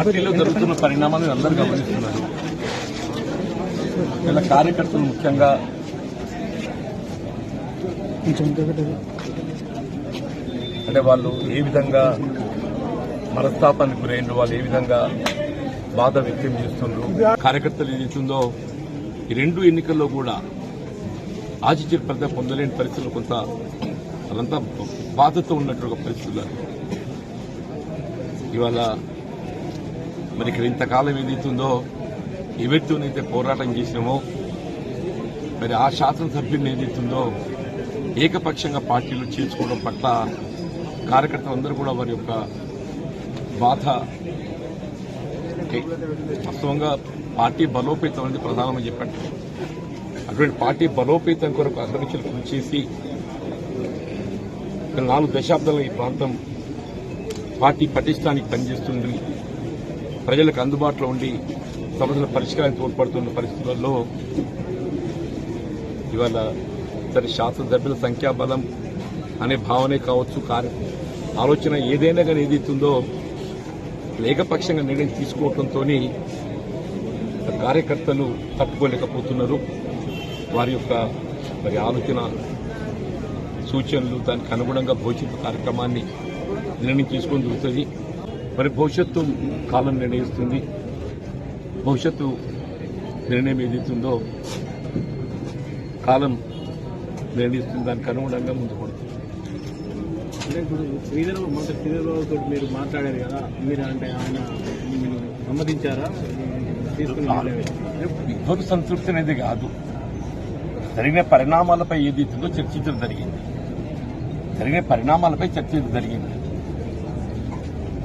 పార్టీలో జరుగుతున్న పరిణామాలను అందరూ గమనిస్తున్నారు. ఇలా కార్యకర్తలు ముఖ్యంగా అంటే వాళ్ళు ఏ విధంగా మనస్తాపానికి గురైండ్రు వాళ్ళు ఏ విధంగా బాధ వ్యక్తం చేస్తుండ్రు కార్యకర్తలు ఏదైతుందో ఈ రెండు ఎన్నికల్లో కూడా ఆశించిన ఫలితం పొందలేని పరిస్థితులు కొంత వాళ్ళంతా బాధతో ఉన్నట్టు ఒక పరిస్థితులు. ఇవాళ మరి ఇక్కడ ఇంతకాలం ఏదైతుందో ఎవరితోనైతే పోరాటం చేసినామో మరి ఆ శాసనసభ్యుని ఏదైతుందో ఏకపక్షంగా పార్టీలు చేర్చుకోవడం పట్ల కార్యకర్తలందరూ కూడా వారి యొక్క బాధ వాస్తవంగా పార్టీ బలోపేతం అనేది ప్రధానమని చెప్పండి. అటువంటి పార్టీ బలోపేతం కొరకు అగ్రనిక్షలు కృషి చేసి నాలుగు దశాబ్దాల ఈ ప్రాంతం పార్టీ పటిష్టానికి పనిచేస్తుంది. ప్రజలకు అందుబాటులో ఉండి సమస్యల పరిష్కారానికి తోడ్పడుతున్న పరిస్థితుల్లో ఇవాళ సరే శాసనసభ్యుల సంఖ్యాబలం అనే భావనే కావచ్చు కార్య ఆలోచన ఏదైనా కానీ ఏదైతుందో ఏకపక్షంగా నిర్ణయం తీసుకోవడంతో కార్యకర్తలు తట్టుకోలేకపోతున్నారు. వారి యొక్క మరి ఆలోచన సూచనలు దానికి అనుగుణంగా భోజన కార్యక్రమాన్ని నిర్ణయం తీసుకొని జరుగుతుంది మరి భవిష్యత్తు కాలం నిర్ణయిస్తుంది. భవిష్యత్తు నిర్ణయం ఏదైతుందో కాలం నిర్ణయిస్తుంది. దానికి అనుగుణంగా ముందు పడుతుంది. అంటే ఇప్పుడు శ్రీధర్ మొదటి తోటి మీరు మాట్లాడారు కదా మీరు అంటే ఆయన సమ్మతించారా? ఇద్దరు సంతృప్తి అనేది కాదు. జరిగిన పరిణామాలపై ఏది ఇస్తుందో చర్చించడం జరిగింది. జరిగిన పరిణామాలపై చర్చించడం జరిగింది.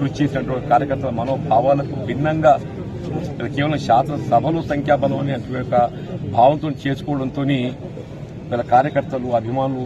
కృషి చేసినటువంటి కార్యకర్తల మనోభావాలకు భిన్నంగా కేవలం శాసనసభలు సంఖ్యాబలం అనే యొక్క భావంతో చేసుకోవడంతో వీళ్ళ కార్యకర్తలు అభిమానులు